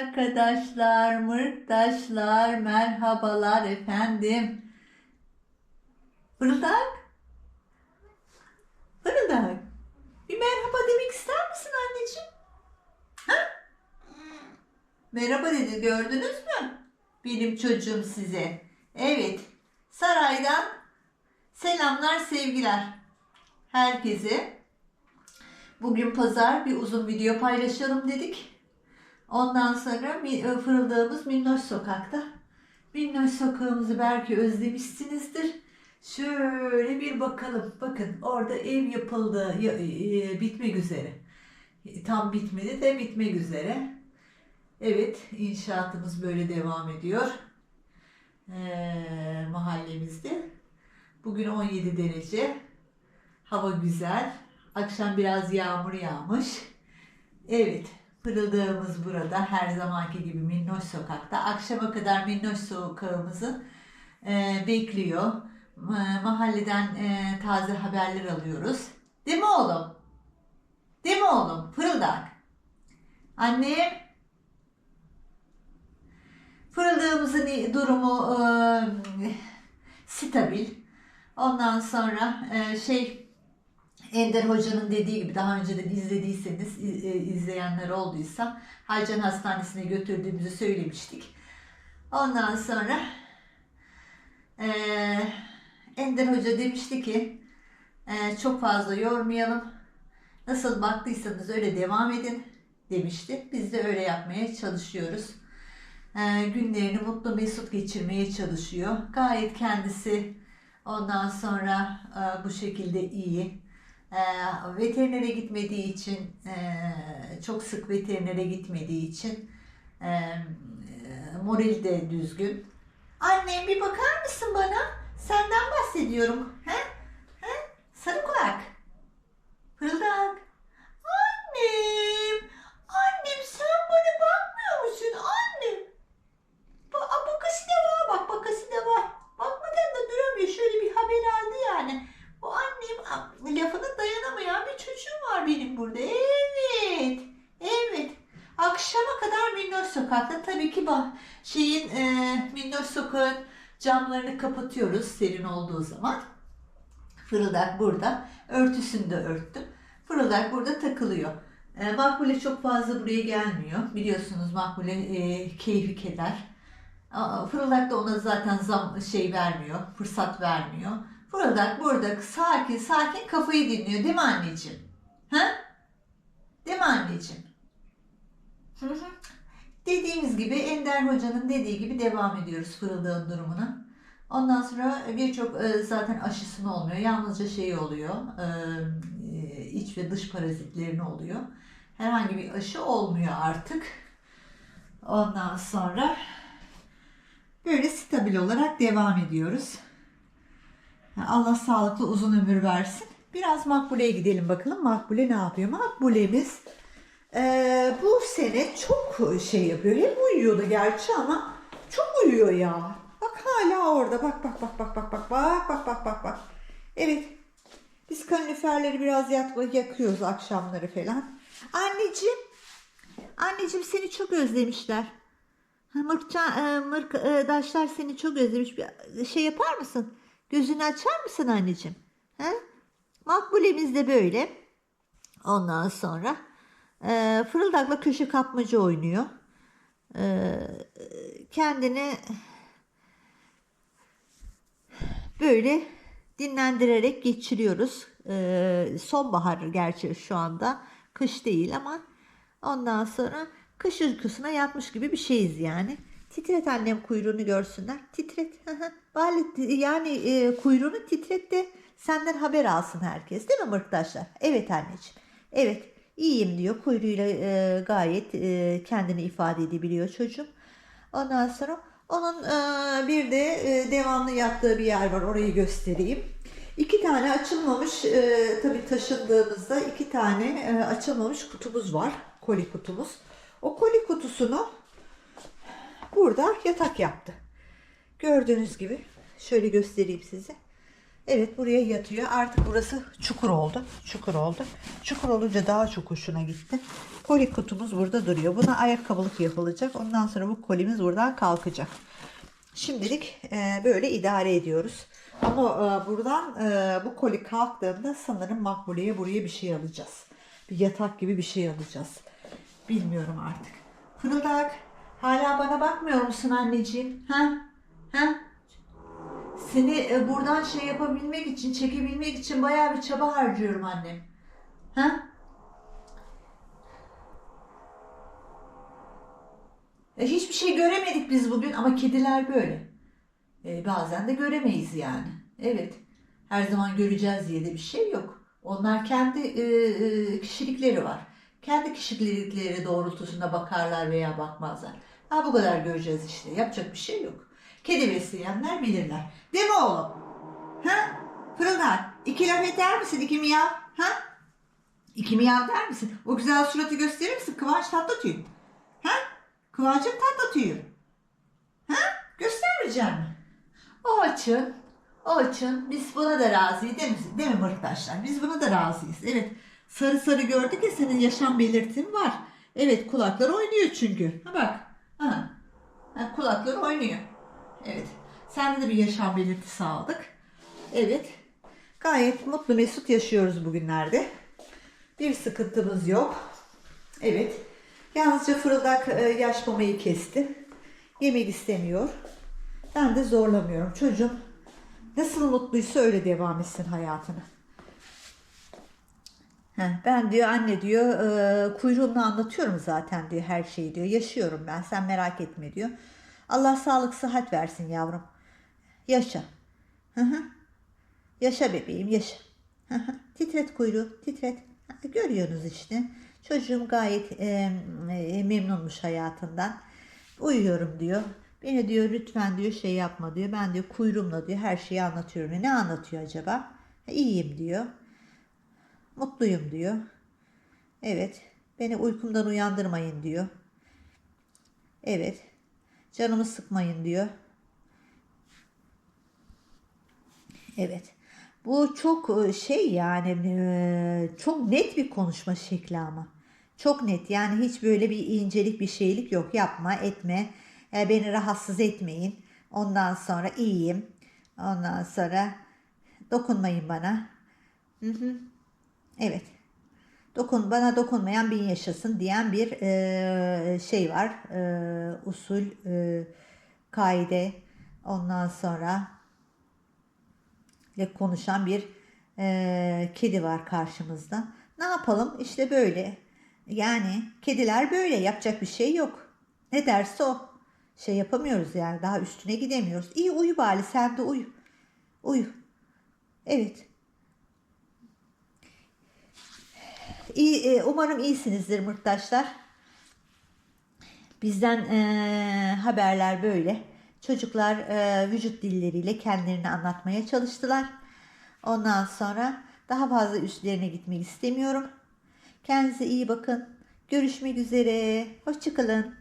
arkadaşlar, mırktaşlar, merhabalar efendim. Fırıldak. Fırıldak. Bir merhaba demek ister misin anneciğim? Ha? Merhaba dedi gördünüz mü? Benim çocuğum size. Evet. Saraydan selamlar sevgiler. Herkese. Bugün pazar bir uzun video paylaşalım dedik. Ondan sonra e, fırıldağımız Minnoş Sokak'ta. Minnoş Sokağımızı belki özlemişsinizdir. Şöyle bir bakalım. Bakın orada ev yapıldı, ya- e, bitmek üzere. Tam bitmedi de bitmek üzere. Evet, inşaatımız böyle devam ediyor. Ee, mahallemizde. Bugün 17 derece. Hava güzel. Akşam biraz yağmur yağmış. Evet, fırıldağımız burada. Her zamanki gibi Minnoş Sokak'ta. Akşama kadar Minnoş Sokağımızı e, bekliyor. Ma- Mahalleden e, taze haberler alıyoruz. Değil mi oğlum? Değil mi oğlum? Fırıldak. Annem. Fırıldağımızın durumu e, stabil. Ondan sonra e, şey Ender Hoca'nın dediği gibi daha önceden izlediyseniz i- e, izleyenler olduysa Halcan Hastanesi'ne götürdüğümüzü söylemiştik. Ondan sonra e, Ender Hoca demişti ki e, çok fazla yormayalım. Nasıl baktıysanız öyle devam edin demişti. Biz de öyle yapmaya çalışıyoruz. Günlerini mutlu mesut geçirmeye çalışıyor. Gayet kendisi ondan sonra bu şekilde iyi. E, veterinere gitmediği için e, çok sık veterinere gitmediği için e, e, de düzgün. Annem bir bakar mısın bana? Senden bahsediyorum. He? Sarı kulak. Fırıldak. Annem. Annem sen bana bakmıyor musun? Annem. Bak, aa, bakası da var. Bak bakası da var. Bakmadan da duramıyor. Şöyle bir haber aldı yani. O annem aa, lafına dayanamayan bir çocuğum var benim burada. Evet. Evet. Akşama kadar Minnoş Sokak'ta tabii ki bah şeyin e, Minnoş Sokak'ın camlarını kapatıyoruz serin olduğu zaman. Fırıldak burada. Örtüsünü de örttüm. Fırıldak burada takılıyor. E, Makbule çok fazla buraya gelmiyor. Biliyorsunuz Makbule e, keyfi keder. Aa, Fırıldak da ona zaten zam şey vermiyor, fırsat vermiyor. Fırıldak burada sakin sakin kafayı dinliyor değil mi anneciğim? Ha? Değil mi anneciğim? Hı hı. Dediğimiz gibi Ender Hoca'nın dediği gibi devam ediyoruz fırıldağın durumuna. Ondan sonra birçok e, zaten aşısını olmuyor. Yalnızca şey oluyor. e, iç ve dış parazitlerini oluyor. Herhangi bir aşı olmuyor artık. Ondan sonra böyle stabil olarak devam ediyoruz. Allah sağlıklı uzun ömür versin. Biraz Makbule'ye gidelim bakalım. Makbule ne yapıyor? Makbule'miz e, bu sene çok şey yapıyor. Hep uyuyordu gerçi ama çok uyuyor ya. Bak hala orada. Bak bak bak bak bak bak bak bak bak bak bak. Evet. Biz kaloriferleri biraz yatma, yakıyoruz akşamları falan. Anneciğim. Anneciğim seni çok özlemişler. Mırkça, e, mırkdaşlar seni çok özlemiş. Bir şey yapar mısın? Gözünü açar mısın anneciğim? Ha? Makbulemiz de böyle. Ondan sonra e, fırıldakla köşe kapmaca oynuyor. E, kendini böyle dinlendirerek geçiriyoruz. E, sonbahar gerçi şu anda. Kış değil ama ondan sonra kış uykusuna yatmış gibi bir şeyiz yani. Titret annem kuyruğunu görsünler. Titret. Bari yani e, kuyruğunu titret de senden haber alsın herkes değil mi mırktaşlar? Evet anneciğim. Evet iyiyim diyor. Kuyruğuyla e, gayet e, kendini ifade edebiliyor çocuğum. Ondan sonra onun e, bir de e, devamlı yattığı bir yer var. Orayı göstereyim. İki tane açılmamış e, tabii taşındığımızda iki tane e, açılmamış kutumuz var. Koli kutumuz. O koli kutusunu burada yatak yaptı. Gördüğünüz gibi şöyle göstereyim size. Evet buraya yatıyor. Artık burası çukur oldu. Çukur oldu. Çukur olunca daha çok hoşuna gitti. Koli kutumuz burada duruyor. Buna ayakkabılık yapılacak. Ondan sonra bu kolimiz buradan kalkacak. Şimdilik e, böyle idare ediyoruz. Ama e, buradan e, bu koli kalktığında sanırım Makbule'ye buraya bir şey alacağız. Bir yatak gibi bir şey alacağız. Bilmiyorum artık. Fırıldak hala bana bakmıyor musun anneciğim? Ha? Ha? Seni e, buradan şey yapabilmek için, çekebilmek için bayağı bir çaba harcıyorum annem. Ha? E, hiçbir şey göremedik biz bugün ama kediler böyle. E, bazen de göremeyiz yani. Evet. Her zaman göreceğiz diye de bir şey yok. Onlar kendi e, e, kişilikleri var. Kendi kişilikleri doğrultusunda bakarlar veya bakmazlar. Ha bu kadar göreceğiz işte. Yapacak bir şey yok. Kedi besleyenler bilirler. Değil mi oğlum? Ha? Fırıldar. İki laf eder misin? İki miyav. Ha? İki miyav der misin? O güzel suratı gösterir misin? Kıvanç Tatlıtuğ. Ha? Kıvanç'ın Tatlıtuğ. Ha? Göstermeyeceğim mi? O açın. O açın. Biz buna da razıyız değil mi, değil mi arkadaşlar? Biz buna da razıyız. Evet. Sarı sarı gördük ya senin yaşam belirtin var. Evet kulaklar oynuyor çünkü. Ha bak. Ha. ha kulaklar oynuyor. Evet. Sende de bir yaşam belirtisi aldık. Evet. Gayet mutlu mesut yaşıyoruz bugünlerde. Bir sıkıntımız yok. Evet. Yalnızca fırıldak e, yaş mamayı kesti. Yemek istemiyor. Ben de zorlamıyorum. Çocuğum nasıl mutluysa öyle devam etsin hayatını. Ben diyor anne diyor e, kuyruğumla anlatıyorum zaten diyor her şeyi diyor. Yaşıyorum ben sen merak etme diyor. Allah sağlık sıhhat versin yavrum. Yaşa. Hı hı. Yaşa bebeğim yaşa. Hı hı. titret kuyruğu titret. Görüyorsunuz işte. Çocuğum gayet e, e, memnunmuş hayatından. Uyuyorum diyor. Beni diyor lütfen diyor şey yapma diyor. Ben diyor kuyruğumla diyor her şeyi anlatıyorum. Ne anlatıyor acaba? İyiyim diyor. Mutluyum diyor. Evet. Beni uykumdan uyandırmayın diyor. Evet. Canımı sıkmayın diyor. Evet. Bu çok e, şey yani e, çok net bir konuşma şekli ama. Çok net yani hiç böyle bir incelik bir şeylik yok. Yapma etme. E, Beni rahatsız etmeyin. Ondan sonra iyiyim. Ondan sonra dokunmayın bana. Hı hı. Evet. Dokun bana dokunmayan bin yaşasın diyen bir e, şey var. E, usul, e, kaide. Ondan sonra ile konuşan bir e, kedi var karşımızda. Ne yapalım? İşte böyle. Yani kediler böyle. Yapacak bir şey yok. Ne derse o. Şey yapamıyoruz yani. Daha üstüne gidemiyoruz. İyi uyu bari sen de uyu. Uyu. Evet. İyi, e, umarım iyisinizdir mırttaşlar. Bizden e, haberler böyle. Çocuklar e, vücut dilleriyle kendilerini anlatmaya çalıştılar. Ondan sonra daha fazla üstlerine gitmek istemiyorum. Kendinize iyi bakın. Görüşmek üzere. Hoşçakalın.